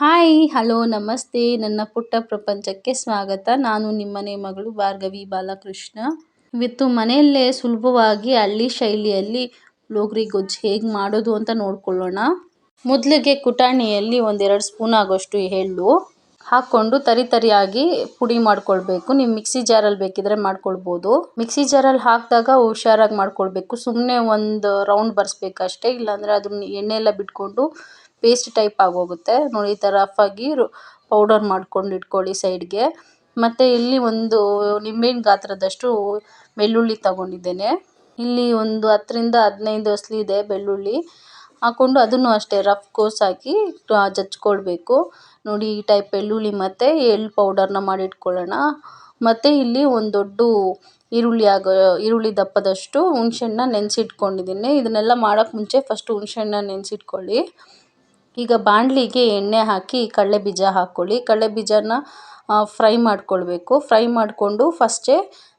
Hi, hello, ನಮಸ್ತೆ. ನನ್ನ ಪುಟ್ಟ ಪ್ರಪಂಚಕ್ಕೆ ಸ್ವಾಗತ. ನಾನು ನಿಮ್ಮನೆ ಮಗಳು ಭಾರ್ಗವಿ ಬಾಲಕೃಷ್ಣ. ಇವತ್ತು ಮನೆಯಲ್ಲೇ ಸುಲಭವಾಗಿ ಹಳ್ಳಿ ಶೈಲಿಯಲ್ಲಿ ಲೋಗ್ರಿ ಗೊಜ್ಜು ಹೇಗೆ ಮಾಡೋದು ಅಂತ ನೋಡ್ಕೊಳ್ಳೋಣ. ಮೊದಲಿಗೆ ಕುಟಾಣಿಯಲ್ಲಿ ಒಂದೆರಡು ಸ್ಪೂನ್ ಆಗೋಷ್ಟು ಎಳ್ಳು ಹಾಕ್ಕೊಂಡು ತರಿ ತರಿಯಾಗಿ ಪುಡಿ ಮಾಡ್ಕೊಳ್ಬೇಕು. ನೀವು ಮಿಕ್ಸಿ ಜಾರಲ್ಲಿ ಬೇಕಿದ್ರೆ ಮಾಡ್ಕೊಳ್ಬೋದು. ಮಿಕ್ಸಿ ಜಾರಲ್ಲಿ ಹಾಕಿದಾಗ ಹುಷಾರಾಗಿ ಮಾಡ್ಕೊಳ್ಬೇಕು. ಸುಮ್ಮನೆ ಒಂದು ರೌಂಡ್ ಬರ್ಸ್ಬೇಕಷ್ಟೇ. ಇಲ್ಲಾಂದರೆ ಅದನ್ನ ಎಣ್ಣೆ ಎಲ್ಲ ಬಿಟ್ಕೊಂಡು ಪೇಸ್ಟ್ ಟೈಪ್ ಆಗೋಗುತ್ತೆ. ನೋಡಿ, ಈ ಥರ ರಫಾಗಿ ಪೌಡರ್ ಮಾಡ್ಕೊಂಡು ಇಟ್ಕೊಳ್ಳಿ ಸೈಡ್ಗೆ ಮತ್ತು ಇಲ್ಲಿ ಒಂದು ನಿಂಬೆಹಣ್ಣು ಗಾತ್ರದಷ್ಟು ಬೆಳ್ಳುಳ್ಳಿ ತಗೊಂಡಿದ್ದೇನೆ. ಇಲ್ಲಿ ಒಂದು ಹತ್ತರಿಂದ ಹದಿನೈದು ಇದೆ ಬೆಳ್ಳುಳ್ಳಿ. ಹಾಕ್ಕೊಂಡು ಅದನ್ನು ಅಷ್ಟೇ ರಫ್ ಕೋಸ್ ಹಾಕಿ ಜಚ್ಕೊಳ್ಬೇಕು. ನೋಡಿ, ಈ ಟೈಪ್ ಬೆಳ್ಳುಳ್ಳಿ ಮತ್ತು ಎಳ್ಳು ಪೌಡರ್ನ ಮಾಡಿ ಇಟ್ಕೊಳ್ಳೋಣ. ಮತ್ತು ಇಲ್ಲಿ ಒಂದು ದೊಡ್ಡ ಈರುಳ್ಳಿ ಆಗೋ, ಈರುಳ್ಳಿ ದಪ್ಪದಷ್ಟು ಹುಣ್ಸೆಹಣ್ಣ ನೆನೆಸಿಟ್ಕೊಂಡಿದ್ದೀನಿ. ಇದನ್ನೆಲ್ಲ ಮಾಡೋಕ್ಕೆ ಮುಂಚೆ ಫಸ್ಟು ಹುಣ್ಸೆಹಣ್ಣ ನೆನೆಸಿಟ್ಕೊಳ್ಳಿ. ಈಗ ಬಾಣಲಿಗೆ ಎಣ್ಣೆ ಹಾಕಿ ಕಡಲೆ ಬೀಜ ಹಾಕ್ಕೊಳ್ಳಿ. ಕಡಲೆ ಬೀಜನ ಫ್ರೈ ಮಾಡಿಕೊಳ್ಬೇಕು. ಫ್ರೈ ಮಾಡಿಕೊಂಡು ಫಸ್ಟೇ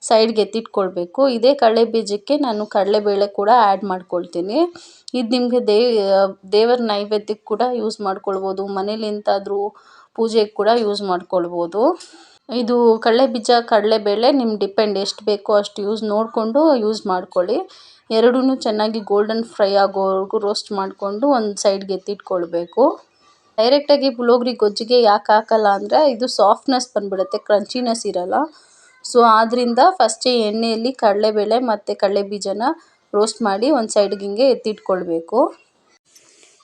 ಸೈಡ್ಗೆ ಎತ್ತಿಟ್ಕೊಳ್ಬೇಕು. ಇದೇ ಕಡಲೆ ಬೀಜಕ್ಕೆ ನಾನು ಕಡಲೆಬೇಳೆ ಕೂಡ ಆ್ಯಡ್ ಮಾಡ್ಕೊಳ್ತೀನಿ. ಇದು ನಿಮಗೆ ದೇ, ದೇವರ ನೈವೇದ್ಯಕ್ಕೆ ಕೂಡ ಯೂಸ್ ಮಾಡ್ಕೊಳ್ಬೋದು. ಮನೇಲಿ ಎಂತಾದರೂ ಪೂಜೆಗೆ ಕೂಡ ಯೂಸ್ ಮಾಡ್ಕೊಳ್ಬೋದು. ಇದು ಕಡಲೆ ಬೀಜ, ಕಡಲೆ ಬೇಳೆ ನಿಮ್ಮ ಡಿಪೆಂಡ್ ಎಷ್ಟು ಬೇಕೋ ಅಷ್ಟು ಯೂಸ್ ನೋಡಿಕೊಂಡು ಯೂಸ್ ಮಾಡ್ಕೊಳ್ಳಿ. ಎರಡೂ ಚೆನ್ನಾಗಿ ಗೋಲ್ಡನ್ ಫ್ರೈ ಆಗೋವರೆಗೂ ರೋಸ್ಟ್ ಮಾಡಿಕೊಂಡು ಒಂದು ಸೈಡ್ಗೆ ಎತ್ತಿಟ್ಕೊಳ್ಬೇಕು. ಡೈರೆಕ್ಟಾಗಿ ಪುಳಿಯೋಗರೆ ಗೊಜ್ಜಿಗೆ ಯಾಕೆ ಹಾಕಲ್ಲ ಅಂದರೆ ಇದು ಸಾಫ್ಟ್ನೆಸ್ ಬಂದುಬಿಡುತ್ತೆ ಕ್ರಂಚಿನೆಸ್ ಇರಲ್ಲ. ಸೊ ಆದ್ದರಿಂದ ಫಸ್ಟೇ ಎಣ್ಣೆಯಲ್ಲಿ ಕಡಲೆಬೇಳೆ ಮತ್ತು ಕಡಲೆ ಬೀಜನ ರೋಸ್ಟ್ ಮಾಡಿ ಒಂದು ಸೈಡ್ಗೆ ಹಿಂಗೆ ಎತ್ತಿಟ್ಕೊಳ್ಬೇಕು.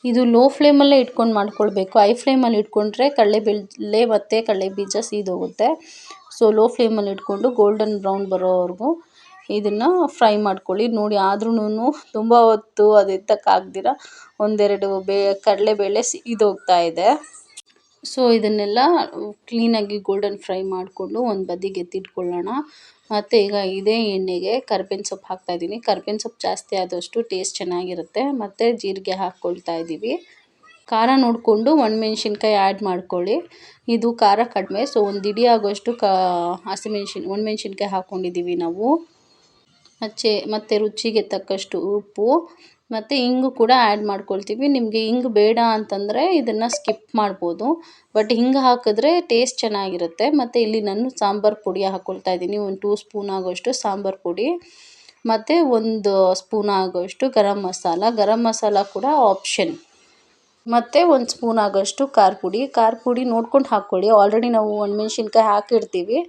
ಇದು ಲೋ ಫ್ಲೇಮಲ್ಲೇ ಇಟ್ಕೊಂಡು ಮಾಡ್ಕೊಳ್ಬೇಕು. ಹೈ ಫ್ಲೇಮಲ್ಲಿ ಇಟ್ಕೊಂಡ್ರೆ ಕಡಲೆಬೇಳೆ ಮತ್ತು ಕಡಲೆ ಬೀಜ ಸೀದೋಗುತ್ತೆ. ಸೊ ಲೋ ಫ್ಲೇಮಲ್ಲಿ ಇಟ್ಕೊಂಡು ಗೋಲ್ಡನ್ ಬ್ರೌನ್ ಬರೋವರೆಗೂ ಇದನ್ನು ಫ್ರೈ ಮಾಡ್ಕೊಳ್ಳಿ. ನೋಡಿ ಆದ್ರೂ ತುಂಬ ಹೊತ್ತು ಅದು ಎತ್ತಕ್ಕಾಗ್ದಿರ ಒಂದೆರಡು ಬೇ ಕಡಲೆಬೇಳೆ ಸೀದೋಗ್ತಾ ಇದೆ. ಸೊ ಇದನ್ನೆಲ್ಲ ಕ್ಲೀನಾಗಿ ಗೋಲ್ಡನ್ ಫ್ರೈ ಮಾಡಿಕೊಂಡು ಒಂದು ಬದಿಗೆ ಎತ್ತಿಟ್ಕೊಳ್ಳೋಣ. ಮತ್ತು ಈಗ ಇದೇ ಎಣ್ಣೆಗೆ ಕರ್ಬೇವಿನ ಸೊಪ್ಪು ಹಾಕ್ತಾಯಿದ್ದೀನಿ ಕರ್ಬೇವಿನ ಸೊಪ್ಪು ಜಾಸ್ತಿ ಆದಷ್ಟು ಟೇಸ್ಟ್ ಚೆನ್ನಾಗಿರುತ್ತೆ. ಮತ್ತು ಜೀರಿಗೆ ಹಾಕ್ಕೊಳ್ತಾ ಇದ್ದೀವಿ. ಖಾರ ನೋಡಿಕೊಂಡು ಒಣಮೆಣ್ಸಿನ್ಕಾಯಿ ಆ್ಯಡ್ ಮಾಡ್ಕೊಳ್ಳಿ. ಇದು ಖಾರ ಕಡಿಮೆ. ಸೊ ಒಂದು ಇಡಿ ಆಗೋಷ್ಟು ಕಾ ಹಸಿಮೆಣ್ಸಿನ, ಒಣಮೆಣ್ಸಿನ್ಕಾಯಿ ಹಾಕ್ಕೊಂಡಿದ್ದೀವಿ ನಾವು. ಹಚ್ಚೆ ಮತ್ತು ರುಚಿಗೆ ತಕ್ಕಷ್ಟು ಉಪ್ಪು, ಮತ್ತು ಹಿಂಗು ಕೂಡ ಆ್ಯಡ್ ಮಾಡ್ಕೊಳ್ತೀವಿ. ನಿಮಗೆ ಹಿಂಗ್ ಬೇಡ ಅಂತಂದರೆ ಇದನ್ನು ಸ್ಕಿಪ್ ಮಾಡ್ಬೋದು. ಬಟ್ ಹಿಂಗೆ ಹಾಕಿದ್ರೆ ಟೇಸ್ಟ್ ಚೆನ್ನಾಗಿರುತ್ತೆ. ಮತ್ತು ಇಲ್ಲಿ ನಾನು ಸಾಂಬಾರು ಪುಡಿ ಹಾಕ್ಕೊಳ್ತಾ ಇದ್ದೀನಿ. ಒಂದು ಟೂ ಸ್ಪೂನ್ ಆಗೋಷ್ಟು ಸಾಂಬಾರು ಪುಡಿ, ಮತ್ತು ಒಂದು ಸ್ಪೂನ್ ಆಗೋಷ್ಟು ಗರಂ ಮಸಾಲ. ಗರಂ ಮಸಾಲ ಕೂಡ ಆಪ್ಷನ್ ಮತ್ತು ಒಂದು ಸ್ಪೂನ್ ಆಗೋಷ್ಟು ಖಾರ ಪುಡಿ. ಖಾರ ಪುಡಿ ನೋಡ್ಕೊಂಡು ಹಾಕ್ಕೊಳ್ಳಿ. ಆಲ್ರೆಡಿ ನಾವು ಒಣಮೆಣ್ಸಿನ್ಕಾಯಿ ಹಾಕಿರ್ತೀವಿ.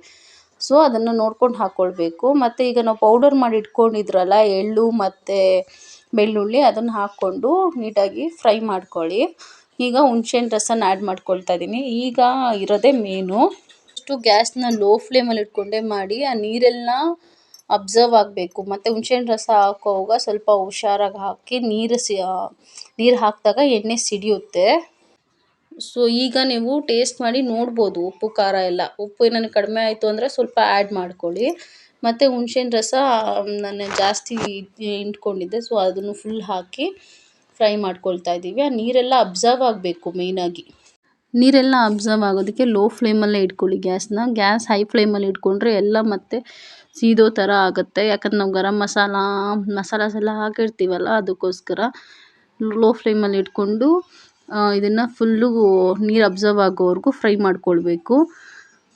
ಸೊ ಅದನ್ನು ನೋಡ್ಕೊಂಡು ಹಾಕ್ಕೊಳ್ಬೇಕು ಮತ್ತು ಈಗ ನಾವು ಪೌಡರ್ ಮಾಡಿ ಇಟ್ಕೊಂಡಿದ್ರಲ್ಲ, ಎಳ್ಳು ಮತ್ತು ಬೆಳ್ಳುಳ್ಳಿ ಅದನ್ನು ಹಾಕ್ಕೊಂಡು ನೀಟಾಗಿ ಫ್ರೈ ಮಾಡ್ಕೊಳ್ಳಿ. ಈಗ ಹುಣ್ಸೆಹಣ್ಣು ರಸನ ಆ್ಯಡ್ ಮಾಡ್ಕೊಳ್ತಾ ಇದ್ದೀನಿ ಈಗ ಇರೋದೇ ಮೇನು ಅಷ್ಟು ಗ್ಯಾಸ್ನ ಲೋ ಫ್ಲೇಮಲ್ಲಿ ಇಟ್ಕೊಂಡೇ ಮಾಡಿ, ಆ ನೀರೆಲ್ಲ ಅಬ್ಸರ್ವ್ ಆಗಬೇಕು. ಮತ್ತು ಹುಣ್ಸೆಹಣ್ಣು ರಸ ಹಾಕೋವಾಗ ಸ್ವಲ್ಪ ಹುಷಾರಾಗಿ ಹಾಕಿ ನೀರು ಸಿ ನೀರು ಹಾಕಿದಾಗ ಎಣ್ಣೆ ಸಿಡಿಯುತ್ತೆ. ಸೊ ಈಗ ನೀವು ಟೇಸ್ಟ್ ಮಾಡಿ ನೋಡ್ಬೋದು ಉಪ್ಪು, ಖಾರ ಎಲ್ಲ. ಉಪ್ಪು ಏನಾದ್ರು ಕಡಿಮೆ ಆಯಿತು ಅಂದರೆ ಸ್ವಲ್ಪ ಆ್ಯಡ್ ಮಾಡ್ಕೊಳ್ಳಿ. ಮತ್ತು ಹುಣ್ಸೇನ ರಸ ನಾನು ಜಾಸ್ತಿ ಇಟ್ಕೊಂಡಿದ್ದೆ. ಸೊ ಅದನ್ನು ಫುಲ್ ಹಾಕಿ ಫ್ರೈ ಮಾಡ್ಕೊಳ್ತಾ ಇದ್ದೀವಿ. ಆ ನೀರೆಲ್ಲ ಅಬ್ಸರ್ವ್ ಆಗಬೇಕು ಮೇಯ್ನಾಗಿ ನೀರೆಲ್ಲ ಅಬ್ಸರ್ವ್ ಆಗೋದಕ್ಕೆ ಲೋ ಫ್ಲೇಮಲ್ಲೇ ಇಟ್ಕೊಳ್ಳಿ ಗ್ಯಾಸ್ನ ಗ್ಯಾಸ್ ಹೈ ಫ್ಲೇಮಲ್ಲಿ ಇಟ್ಕೊಂಡ್ರೆ ಎಲ್ಲ ಮತ್ತೆ ಸೀದೋ ಥರ ಆಗುತ್ತೆ. ಯಾಕಂದ್ರೆ ನಾವು ಗರಂ ಮಸಾಲ, ಮಸಾಲಾಸ್ ಎಲ್ಲ ಹಾಕಿರ್ತೀವಲ್ಲ, ಅದಕ್ಕೋಸ್ಕರ ಲೋ ಫ್ಲೇಮಲ್ಲಿ ಇಟ್ಕೊಂಡು ಇದನ್ನು ಫುಲ್ಲು ನೀರು ಅಬ್ಸರ್ವ್ ಆಗೋವರೆಗೂ ಫ್ರೈ ಮಾಡ್ಕೊಳ್ಬೇಕು.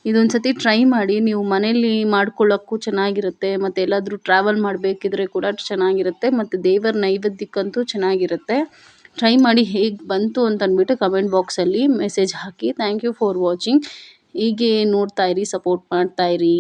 ಇದೊಂದು ಸತಿ ಟ್ರೈ ಮಾಡಿ, ನೀವು ಮನೇಲಿ ಮಾಡ್ಕೊಳ್ಳೋಕ್ಕೂ ಚೆನ್ನಾಗಿರುತ್ತೆ, ಮತ್ತು ಎಲ್ಲಾದರೂ ಟ್ರಾವೆಲ್ ಮಾಡಬೇಕಿದ್ರೆ ಕೂಡ ಚೆನ್ನಾಗಿರುತ್ತೆ, ಮತ್ತು ದೇವರ ನೈವೇದ್ಯಕ್ಕಂತೂ ಚೆನ್ನಾಗಿರುತ್ತೆ. ಟ್ರೈ ಮಾಡಿ ಹೇಗೆ ಬಂತು ಅಂತ ಅಂದ್ಬಿಟ್ಟು ಕಮೆಂಟ್ ಬಾಕ್ಸಲ್ಲಿ ಮೆಸೇಜ್ ಹಾಕಿ. ಥ್ಯಾಂಕ್ ಯು ಫಾರ್ ವಾಚಿಂಗ್ ಹೀಗೆ ನೋಡ್ತಾ ಇರಿ ಸಪೋರ್ಟ್ ಮಾಡ್ತಾ ಇರಿ.